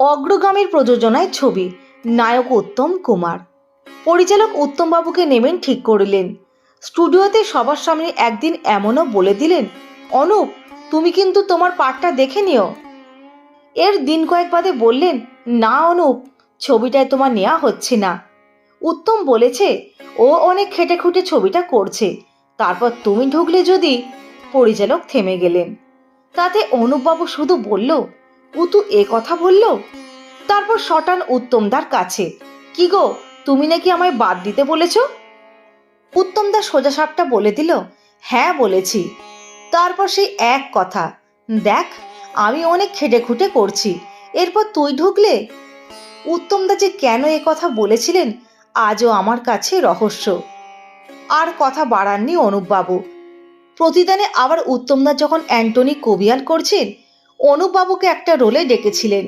অগ্রগামীর প্রযোজনায় ছবি, নায়ক উত্তম কুমার। পরিচালক উত্তমবাবুকে নেবেন ঠিক করিলেন। স্টুডিওতে সবার সামনে একদিন এমনও বলে দিলেন, অনুপ, তুমি কিন্তু তোমার পার্টটা দেখে নিও। এর দিন কয়েক বাদে বললেন, না, অনুপ, ছবিটায় তোমার নেওয়া হচ্ছে না। উত্তম বলেছে, ও অনেক খেটে খুঁটে ছবিটা করছে, তারপর তুমি ঢুকলে যদি? পরিচালক থেমে গেলেন। তাতে অনুপবাবু শুধু বলল উতু এ কথা বলল? তারপর শটান উত্তমদার কাছে, কি গো, তুমি নাকি আমায় বাদ দিতে বলেছ? উত্তমদা সোজা সাপটা বলে দিল হ্যাঁ বলেছি। তারপর সেই এক কথা, দেখ, আমি অনেক খেটে খুঁটে করছি, এরপর তুই ঢুকলে? উত্তমদা যে কেন এ কথা বলেছিলেন, আজও আমার কাছে রহস্য। আর কথা বাড়াননি অনুপবাবু। প্রতিদানে আবার উত্তমদা যখন অ্যান্টনি কবিয়াল করছেন অনুপবাবুকে একটা রোলে ডেকেছিলেন।